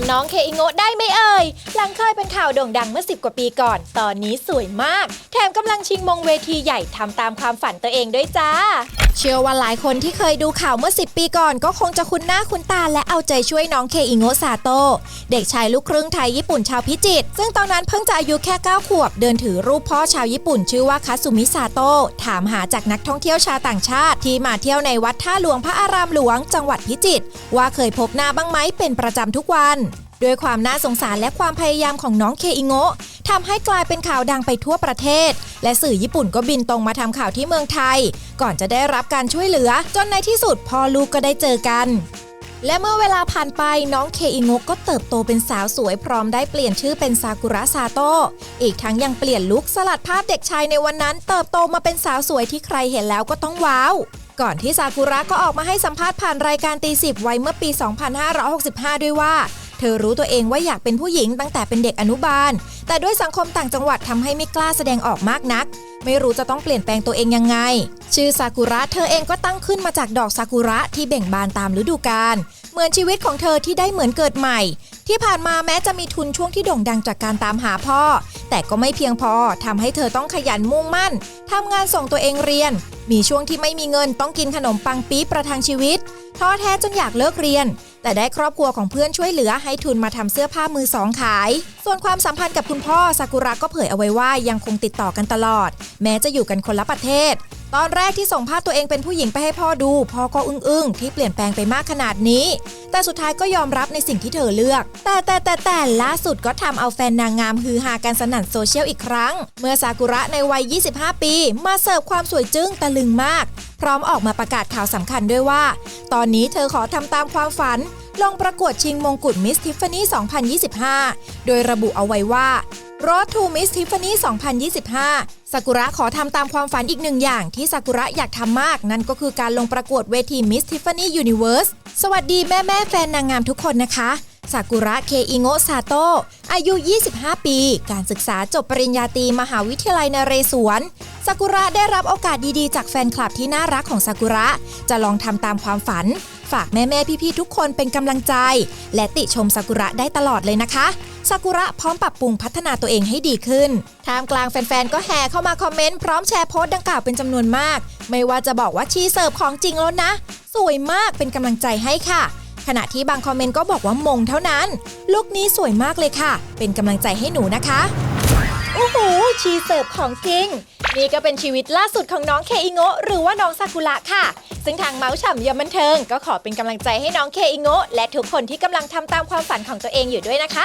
ำน้องเคอิโงะได้ไหมเอ่ย หลังเคยเป็นข่าวโด่งดังเมื่อ 10 กว่าปีก่อน ตอนนี้สวยมาก แถมกำลังชิงมงเวทีใหญ่ทำตามความฝันตัวเองด้วยจ้า เชื่อว่าหลายคนที่เคยดูข่าวเมื่อ 10 ปีก่อน ก็คงจะคุ้นหน้าคุ้นตาและเอาใจช่วยน้องเคอิโงะซาโตะเด็กชายลูกครึ่งไทยญี่ปุ่นชาวพิจิตร ซึ่งตอนนั้นเพิ่งจะอายุแค่ 9 ขวบ เดินถือรูปพ่อชาวญี่ปุ่น ชื่อว่าคาสุมิซาโตะถามหาจากนักท่องเที่ยวชาวต่างชาติ ที่มาเที่ยวในวัดท่าหลวงพระอารามหลวง จังหวัดพิจิตรว่าเคยพบหน้าบ้างไหมเป็นประจำทุกวัน ด้วยความน่าสงสารและความพยายามของน้องเคอิโงะทำให้กลายเป็นข่าวดังไปทั่วประเทศ และสื่อญี่ปุ่นก็บินตรงมาทำข่าวที่เมืองไทย ก่อนจะได้รับการช่วยเหลือ จนในที่สุดพ่อลูกก็ได้เจอกัน และเมื่อเวลาผ่านไปน้องเคอิโงะก็เติบโตเป็นสาวสวยพร้อมได้เปลี่ยนชื่อเป็นซากุระซาโตะอีกทั้งยังเปลี่ยนลุคสลัดภาพเด็กชายในวันนั้น เติบโตมาเป็นสาวสวยที่ใครเห็นแล้วก็ต้องว้าวก่อนที่ซากุระก็ออกมาให้สัมภาษณ์ผ่านรายการตีสิบไว้เมื่อปี 2565 ด้วยว่า เธอรู้ตัวเองว่าอยากเป็นผู้หญิงตั้งแต่เป็นเด็กอนุบาล แต่ด้วยสังคมต่างจังหวัดทำให้ไม่กล้าแสดงออกมากนัก ไม่รู้จะต้องเปลี่ยนแปลงตัวเองยังไง ชื่อซากุระเธอเองก็ตั้งขึ้นมาจากดอกซากุระที่เบ่งบานตามฤดูกาล เหมือนชีวิตของเธอที่ได้เหมือนเกิดใหม่ ที่ผ่านมาแม้จะมีทุนช่วงที่โด่งดังจากการตามหาพ่อ แต่ก็ไม่เพียงพอทำให้เธอต้องขยันมุ่งมั่นทำงานส่งตัวเองเรียน มีช่วงที่ไม่มีเงินต้องกินขนมปังปี๊บประทังชีวิตท้อแท้จนอยากเลิกเรียน แต่ได้ครอบครัวของเพื่อนช่วยเหลือให้ทุนมาทำเสื้อผ้ามือสองขาย ส่วนความสัมพันธ์กับคุณพ่อซากุระก็เผยเอาไว้ว่ายังคงติดต่อกันตลอด แม้จะอยู่กันคนละประเทศ ตอนแรกที่ส่งภาพตัวเองเป็นผู้หญิงไปให้พ่อดู พ่อก็อึ้งๆ ที่เปลี่ยนแปลงไปมากขนาดนี้ แต่สุดท้ายก็ยอมรับในสิ่งที่เธอเลือก แต่แต่แต่แต่ล่าสุดก็ทำเอาแฟนนางงามฮือฮากันสนั่นโซเชียลอีกครั้ง เมื่อซากุระในวัย 25 ปี มาเสิร์ฟความสวยจึ้งตะลึงมาก พร้อมออกมาประกาศข่าวสำคัญด้วยว่า ตอนนี้เธอขอทำตามความฝัน ลงประกวดชิงมงกุฎมิสทิฟฟานี่2025 โดยระบุเอาไว้ว่า Road to Miss Tiffany 2025ซากุระขอทำตามความฝันอีกหนึ่งอย่างที่ซากุระอยากทำมาก นั่นก็คือการลงประกวดเวที Miss Tiffany Universe สวัสดีแม่แม่แฟนนางงามทุกคนนะคะ ซากุระเคอิโงะซาโตะอายุ 25 ปี การศึกษาจบปริญญาตรีมหาวิทยาลัยนเรศวรซากุระได้รับโอกาสดีๆ จากแฟนคลับที่น่ารักของซากุระ จะลองทำตามความฝัน ฝากแม่ๆพี่ๆทุกคนเป็นกำลังใจ และติชมซากุระได้ตลอดเลยนะคะซากุระพร้อมปรับปรุงพัฒนาตัวเองให้ดีขึ้นท่ามกลางแฟนๆ ก็แห่เข้ามาคอมเมนต์พร้อมแชร์โพสต์ดังกล่าวเป็นจำนวนมาก ไม่ว่าจะบอกว่าชีเสิร์ฟของจริงแล้วนะ สวยมากเป็นกำลังใจให้ค่ะ ขณะที่บางคอมเมนต์ก็บอกว่ามงเท่านั้น ลุคนี้สวยมากเลยค่ะ เป็นกำลังใจให้หนูนะคะโอ้โหชีเสิร์ฟของจริง นี่ก็เป็นชีวิตล่าสุดของน้องเคอิโงะหรือว่าน้องซากุระค่ะ ซึ่งทางเมาส์ฉ่ำยมบันเทิง ก็ขอเป็นกำลังใจให้น้องเคอิโงะและทุกคนที่กำลังทำตามความฝันของตัวเองอยู่ด้วยนะคะ